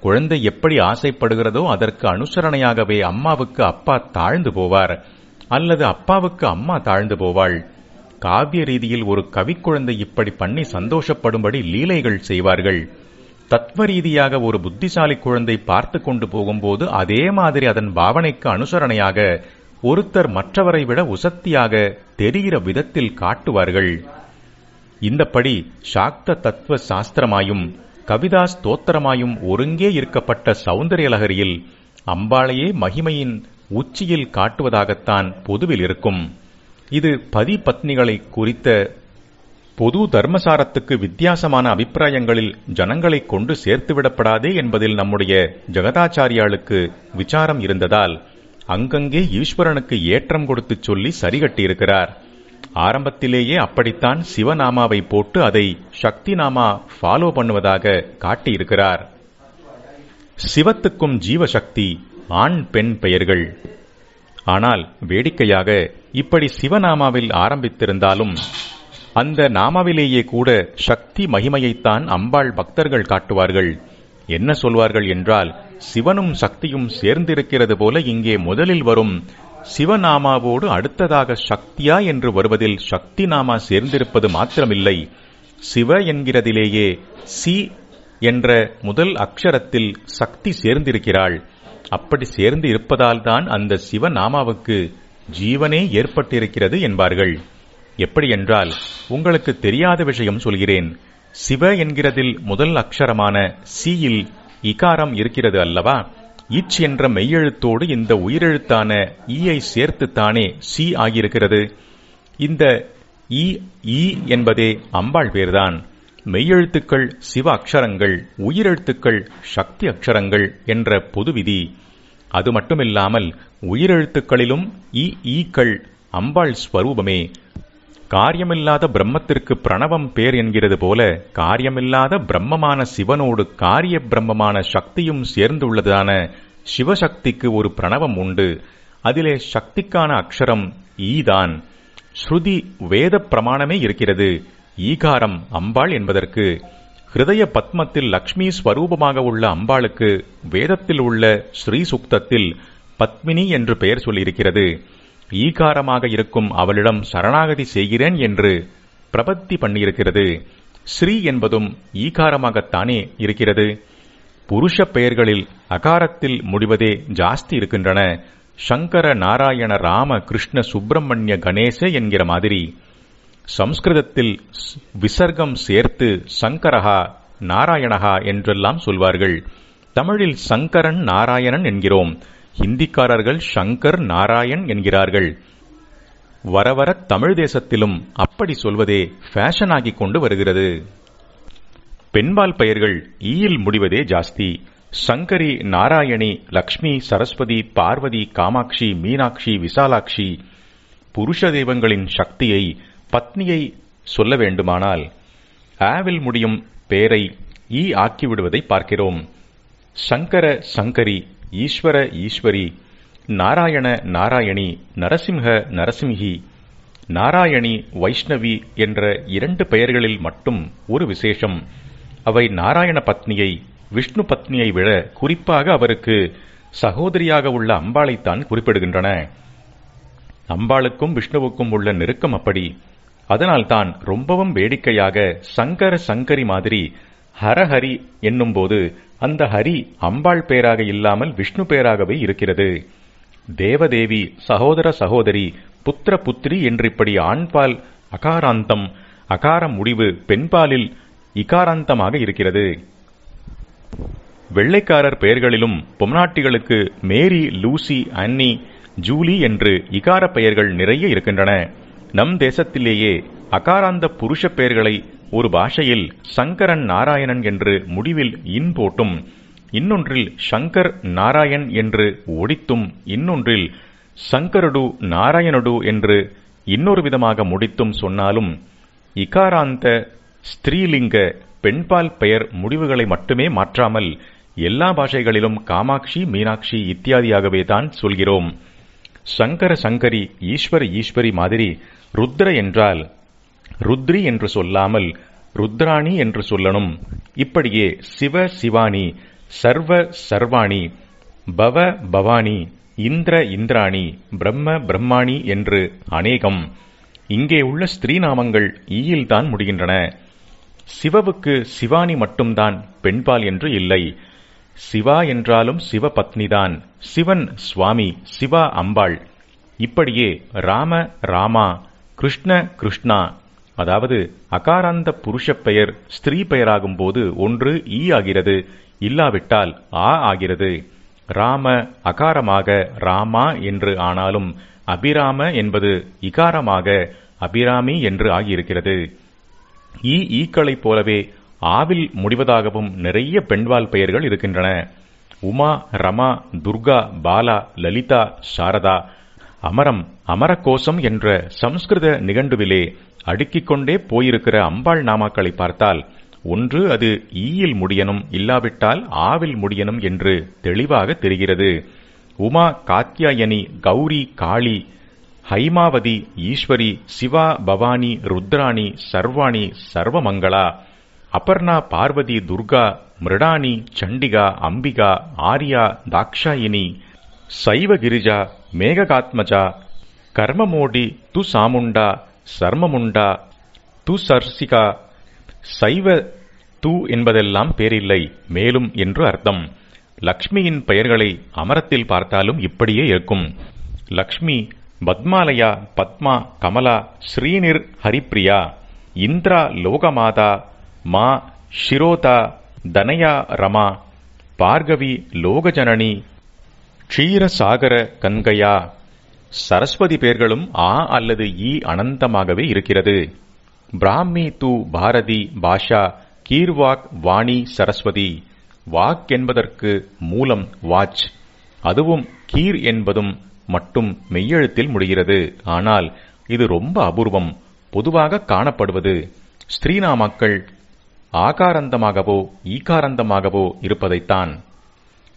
குழந்தை எப்படி ஆசைப்படுகிறதோ அதற்கு அனுசரணையாகவே அம்மாவுக்கு அப்பா தாழ்ந்து போவார். அல்லது அப்பாவுக்கு அம்மா தாழ்ந்து போவாள். காவிய ரீதியில் ஒரு கவிக்குழந்தை இப்படி பண்ணி சந்தோஷப்படும்படி லீலைகள் செய்வார்கள். தத்துவ ரீதியாக ஒரு புத்திசாலி குழந்தை பார்த்து கொண்டு போகும்போது அதே மாதிரி அதன் பாவனைக்கு அனுசரணையாக ஒருத்தர் மற்றவரை விட உசத்தியாக தெரிகிற விதத்தில் காட்டுவார்கள். இந்தப்படி சாக்த தத்துவ சாஸ்திரமாயும் கவிதா ஸ்தோத்திரமாயும் ஒருங்கே இருக்கப்பட்ட சௌந்தரியலகரியில் அம்பாளையே மகிமையின் உச்சியில் காட்டுவதாகத்தான் பொதுவில் இருக்கும். இது பதி பத்னிகளை குறித்த பொது தர்மசாரத்துக்கு வித்தியாசமான அபிப்பிராயங்களில் ஜனங்களை கொண்டு சேர்த்துவிடப்படாதே என்பதில் நம்முடைய ஜெகதாச்சாரியாளுக்கு விசாரம் இருந்ததால் அங்கங்கே ஈஸ்வரனுக்கு ஏற்றம் கொடுத்து சொல்லி சரிகட்டியிருக்கிறார். ஆரம்பத்திலேயே அப்படித்தான் சிவநாமாவை போட்டு அதை சக்தி நாமா ஃபாலோ பண்ணுவதாக காட்டியிருக்கிறார். சிவத்துக்கும் ஜீவசக்தி ஆண் பெண் பெயர்கள். ஆனால் வேடிக்கையாக இப்படி சிவநாமாவில் ஆரம்பித்திருந்தாலும் அந்த நாமாவிலேயே கூட சக்தி மகிமையைத்தான் அம்பாள் பக்தர்கள் காட்டுவார்கள். என்ன சொல்வார்கள் என்றால் சிவனும் சக்தியும் சேர்ந்திருக்கிறது போல இங்கே முதலில் வரும் சிவநாமாவோடு அடுத்ததாக சக்தியா என்று வருவதில் சக்தி நாமா சேர்ந்திருப்பது மாத்திரமில்லை. சிவ என்கிறதிலேயே சி என்ற முதல் அக்ஷரத்தில் சக்தி சேர்ந்திருக்கிறாள். அப்படி சேர்ந்து இருப்பதால் தான் அந்த சிவநாமாவுக்கு ஜீவனே ஏற்பட்டிருக்கிறது என்பார்கள். எப்படி என்றால் உங்களுக்கு தெரியாத விஷயம் சொல்கிறேன். சிவ என்கிறதில் முதல் அக்ஷரமான சியில் இகாரம் இருக்கிறது அல்லவா? இச் என்ற மெய்யெழுத்தோடு இந்த உயிரெழுத்தான ஈயை சேர்த்துத்தானே சி ஆகியிருக்கிறது. இந்த இ ஈ என்பதே அம்பாள் பேர்தான். மெய்யெழுத்துக்கள் சிவ அக்ஷரங்கள் உயிரெழுத்துக்கள் சக்தி அக்ஷரங்கள் என்ற பொது விதி அது மட்டுமில்லாமல் உயிரெழுத்துக்களிலும் இ ஈக்கள் அம்பாள் ஸ்வரூபமே காரியமில்லாத பிரம்மத்திற்கு பிரணவம் பேர் என்கிறது போல காரியமில்லாத பிரம்மமான சிவனோடு காரிய பிரம்மமான சக்தியும் சேர்ந்துள்ளதான சிவசக்திக்கு ஒரு பிரணவம் உண்டு. அதிலே சக்திக்கான அக்ஷரம் ஈதான். ஸ்ருதி வேத பிரமாணமே இருக்கிறது. ஈகாரம் அம்பாள் என்பதற்கு. ஹிருதய பத்மத்தில் லக்ஷ்மி ஸ்வரூபமாக உள்ள அம்பாளுக்கு வேதத்தில் உள்ள ஸ்ரீ சுக்தத்தில் பத்மினி என்று பெயர் சொல்லியிருக்கிறது. ஈகாரமாக இருக்கும் அவளிடம் சரணாகதி செய்கிறேன் என்று பிரபத்தி பண்ணியிருக்கிறது. ஸ்ரீ என்பதும் ஈகாரமாகத்தானே இருக்கிறது. புருஷ பெயர்களில் அகாரத்தில் முடிவதே ஜாஸ்தி இருக்கின்றன. சங்கர நாராயண ராம கிருஷ்ண சுப்பிரமணிய கணேச என்கிற மாதிரி. சம்ஸ்கிருதத்தில் விசர்க்கம் சேர்த்து சங்கரஹா நாராயணஹா என்றெல்லாம் சொல்வார்கள். தமிழில் சங்கரன் நாராயணன் என்கிறோம். ஹிந்திக்காரர்கள் சங்கர் நாராயண் என்கிறார்கள். வர வர தமிழ் தேசத்திலும் அப்படி சொல்வதே ஃபேஷன் ஆகிக் கொண்டு வருகிறது. பெண்பால் பெயர்கள் ஈயில் முடிவதே ஜாஸ்தி. சங்கரி நாராயணி லக்ஷ்மி சரஸ்வதி பார்வதி காமாட்சி மீனாட்சி விசாலாட்சி புருஷ தெய்வங்களின் சக்தியை பத்னியை சொல்ல வேண்டுமானால் ஆவில் முடியும் பேரை ஈ ஆக்கிவிடுவதை பார்க்கிறோம். சங்கர சங்கரி ஈஸ்வர ஈஸ்வரி நாராயண நாராயணி நரசிம்ஹ நரசிம்ஹி நாராயணி வைஷ்ணவி என்ற இரண்டு பெயர்களில் மட்டும் ஒரு விசேஷம். அவை நாராயண பத்னியை விஷ்ணு பத்னியை விட குறிப்பாக அவருக்கு சகோதரியாக உள்ள அம்பாளைத்தான் குறிப்பிடுகின்றன. அம்பாளுக்கும் விஷ்ணுவுக்கும் உள்ள நெருக்கம் அப்படி. அதனால்தான் ரொம்பவும் வேடிக்கையாக சங்கர சங்கரி மாதிரி ஹரஹரி என்னும்போது அந்த ஹரி அம்பாள் பெயராக இல்லாமல் விஷ்ணு பேராகவே இருக்கிறது. தேவதேவி சகோதர சகோதரி புத்திர புத்திரி என்று இப்படி ஆண்பால் அகாராந்தம் அகார முடிவு பெண்பாலில் இகாராந்தமாக இருக்கிறது. வெள்ளைக்காரர் பெயர்களிலும் பொம்நாட்டிகளுக்கு மேரி லூசி அன்னி ஜூலி என்று இகார பெயர்கள் நிறைய இருக்கின்றன. நம் தேசத்திலேயே அகாராந்த புருஷ பெயர்களை ஒரு பாஷையில் சங்கரன் நாராயணன் என்று முடிவில் இன் போட்டும் இன்னொன்றில் சங்கர் நாராயண் என்று ஒடித்தும் இன்னொன்றில் சங்கரடு நாராயணடு என்று இன்னொரு விதமாக முடித்தும் சொன்னாலும் இகாராந்த ஸ்திரீலிங்க பெண்பால் பெயர் முடிவுகளை மட்டுமே மாற்றாமல் எல்லா பாஷைகளிலும் காமாட்சி மீனாட்சி இத்தியாதியாகவே தான் சொல்கிறோம். சங்கர சங்கரி ஈஸ்வர ஈஸ்வரி மாதிரி ருத்ர என்றால் ருத்ரி என்று சொல்லாமல் ருத்ராணி என்று சொல்லணும். இப்படியே சிவ சிவானி சர்வ சர்வாணி பவ பவானி இந்திர இந்திராணி பிரம்ம பிரம்மாணி என்று அநேகம். இங்கே உள்ள ஸ்திரீநாமங்கள் ஈயில்தான் முடிகின்றன. சிவவுக்கு சிவானி மட்டும்தான் பெண்பால் என்று இல்லை. சிவா என்றாலும் சிவபத்னிதான். சிவன் சுவாமி சிவா அம்பாள். இப்படியே ராம ராமா கிருஷ்ண கிருஷ்ணா அதாவது அகாராந்த புருஷப் பெயர் ஸ்திரீ பெயராகும் போது ஒன்று ஈ ஆகிறது இல்லாவிட்டால் ஆ ஆகிறது. ராம அகாரமாக ராமா என்று ஆனாலும் அபிராம என்பது இகாரமாக அபிராமி என்று ஆகியிருக்கிறது. ஈ ஈக்களைப் போலவே ஆவில் முடிவதாகவும் நிறைய பெண்வால் பெயர்கள் இருக்கின்றன. உமா ரமா துர்கா பாலா லலிதா சாரதா அமரம் அமரகோசம் என்ற சம்ஸ்கிருத நிகண்டுவிலே அடுக்கிக் கொண்டே போயிருக்கிற அம்பாள் நாமாக்களை பார்த்தால் ஒன்று அது ஈயில் முடியனும் இல்லாவிட்டால் ஆவில் முடியனும் என்று தெளிவாக தெரிகிறது. உமா காத்யாயனி கௌரி காளி ஹைமாவதி ஈஸ்வரி சிவா பவானி ருத்ராணி சர்வாணி சர்வமங்களா அபர்ணா பார்வதி துர்கா மிருடானி சண்டிகா அம்பிகா ஆர்யா தாக்ஷாயினி சைவகிரிஜா மேககாத்மஜா கர்மமோடி து சாமுண்டா சர்மமுண்டா? து சர்சிகா? சைவ து என்பதெல்லாம் பேரில்லை மேலும் என்று அர்த்தம். லக்ஷ்மியின் பெயர்களை அமரத்தில் பார்த்தாலும் இப்படியே இருக்கும். லக்ஷ்மி பத்மாலயா பத்மா கமலா ஸ்ரீநிர் ஹரிப்ரியா இந்திரா லோகமாதா மா ஷிரோதா தனயா ரமா பார்கவி லோகஜனனி க்ஷீரசாகர கங்கையா சரஸ்வதி பெயர்களும் ஆ அல்லது ஈ அனந்தமாகவே இருக்கிறது. பிராமி து பாரதி பாஷா கீர்வாக் வாணி சரஸ்வதி. வாக் என்பதற்கு மூலம் வாச். அதுவும் கீர் என்பதும் மட்டும் மெய்யெழுத்தில் முடிகிறது. ஆனால் இது ரொம்ப அபூர்வம். பொதுவாக காணப்படுவது ஸ்ரீநாமாக்கள் ஆகாரந்தமாகவோ ஈகாரந்தமாகவோ இருப்பதைத்தான்.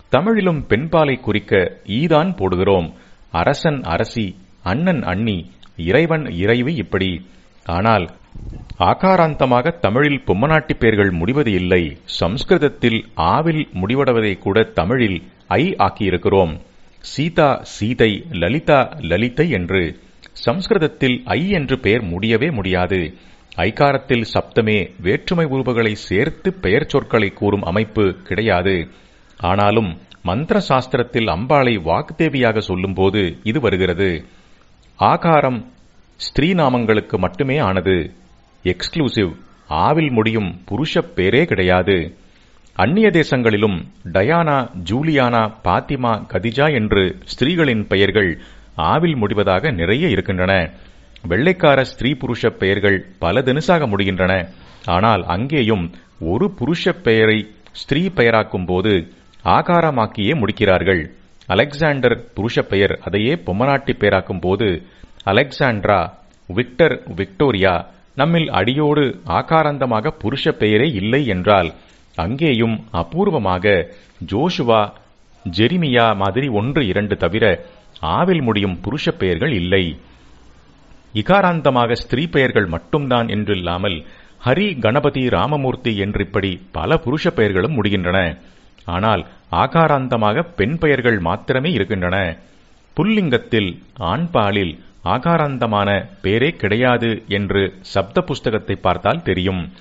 தமிழிலும் பெண்பாலை குறிக்க ஈதான் போடுகிறோம். அரசன் அரசி அண்ணன் அண்ணி இறைவன் இறைவி இப்படி. ஆனால் ஆகாராந்தமாக தமிழில் பொம்மநாட்டி பெயர்கள் முடிவது இல்லை. சம்ஸ்கிருதத்தில் ஆவில் முடிவடைவதை கூட தமிழில் ஐ ஆக்கியிருக்கிறோம். சீதா சீதை லலிதா லலிதை என்று. சம்ஸ்கிருதத்தில் ஐ என்று பெயர் முடியவே முடியாது. ஐகாரத்தில் சப்தமே வேற்றுமை உருவகளை சேர்த்து பெயர் சொற்களை கூறும் அமைப்பு கிடையாது. ஆனாலும் மந்திர சாஸ்திரத்தில் அம்பாளை வாக்குதேவியாக சொல்லும்போது இது வருகிறது. ஆகாரம் ஸ்திரீ நாமங்களுக்கு மட்டுமே ஆனது. எக்ஸ்க்ளூசிவ் ஆவில் முடியும் புருஷ பேரே கிடையாது. அந்நிய தேசங்களிலும் டயானா ஜூலியானா பாத்திமா கதிஜா என்று ஸ்திரீகளின் பெயர்கள் ஆவில் முடிவதாக நிறைய இருக்கின்றன. வெள்ளைக்கார ஸ்திரீ புருஷ பெயர்கள் பல தினசாக முடிகின்றன. ஆனால் அங்கேயும் ஒரு புருஷ பெயரை ஸ்திரீ பெயராக்கும் போது ஆகாரமாக்கியே முடிக்கிறார்கள். அலெக்சாண்டர் புருஷ பெயர் அதையே பொம்மநாட்டி பெயராக்கும் போது அலெக்சாண்ட்ரா விக்டர் விக்டோரியா நம்மில் அடியோடு ஆகாராந்தமாக புருஷ பெயரே இல்லை என்றால் அங்கேயும் அபூர்வமாக ஜோஷுவா ஜெரிமியா மாதிரி ஒன்று இரண்டு தவிர ஆவில் முடியும் புருஷ பெயர்கள் இல்லை. இகாராந்தமாக ஸ்திரீ பெயர்கள் மட்டும்தான் என்றில்லாமல் ஹரி கணபதி ராமமூர்த்தி என்றிப்படி பல புருஷ பெயர்களும் முடிகின்றன. ஆனால் ஆகாராந்தமாக பெண் பெயர்கள் மாத்திரமே இருக்கின்றன. புல்லிங்கத்தில் ஆண்பாலில் ஆகாராந்தமான பேரே கிடையாது என்று சப்த புஸ்தகத்தை பார்த்தால் தெரியும்.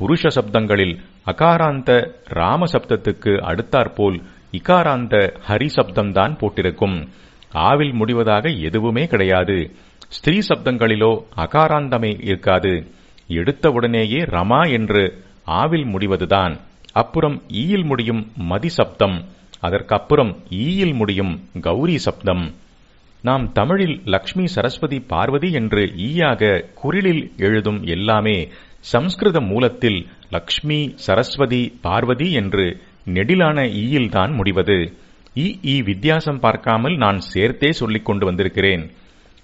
புருஷ சப்தங்களில் அகாராந்த ராம சப்தத்துக்கு அடுத்தாற்போல் இகாராந்த ஹரி சப்தம்தான் போட்டிருக்கும். ஆவில் முடிவதாக எதுவுமே கிடையாது. ஸ்திரீ சப்தங்களிலோ அகாராந்தமே இருக்காது. எடுத்தவுடனேயே ரமா என்று ஆவில் முடிவதுதான். அப்புறம் ஈயில் முடியும் மதி சப்தம். அதற்கப்புறம் ஈயில் முடியும் கௌரி சப்தம். நாம் தமிழில் லக்ஷ்மி சரஸ்வதி பார்வதி என்று ஈயாக குரிலில் எழுதும் எல்லாமே சம்ஸ்கிருத மூலத்தில் லக்ஷ்மி சரஸ்வதி பார்வதி என்று நெடிலான ஈயில்தான் முடிவது. ஈ ஈ வித்தியாசம் பார்க்காமல் நான் சேர்த்தே சொல்லிக் கொண்டு வந்திருக்கிறேன்.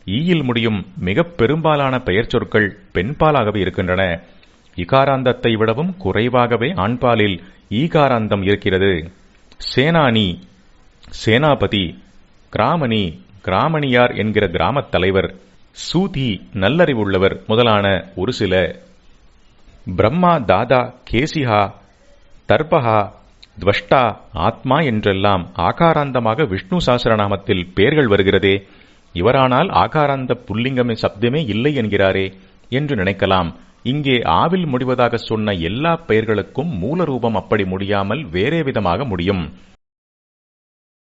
ஈயில் முடியும் மிக பெரும்பாலான பெயர் சொற்கள் பெண்பாலாகவே இருக்கின்றன. இகாராந்தத்தை விடவும் குறைவாகவே ஆண்பாலில் ஈகாராந்தம் இருக்கிறது. சேனானி சேனாபதி கிராமணி கிராமணியார் என்கிற கிராமத் தலைவர் சூதி நல்லறிவுள்ளவர் முதலான ஒரு சில. பிரம்மா தாதா கேசிஹா தர்பஹா துவஷ்டா ஆத்மா என்றெல்லாம் ஆகாராந்தமாக விஷ்ணு சாஸ்திரநாமத்தில் பெயர்கள் வருகிறதே இவரானால் ஆகாராந்த புல்லிங்கமே சப்தமே இல்லை என்கிறாரே என்று நினைக்கலாம். இங்கே ஆவில் முடிவதாக சொன்ன எல்லா பெயர்களுக்கும் மூல ரூபம் அப்படி முடியாமல் வேறே விதமாக முடியும்.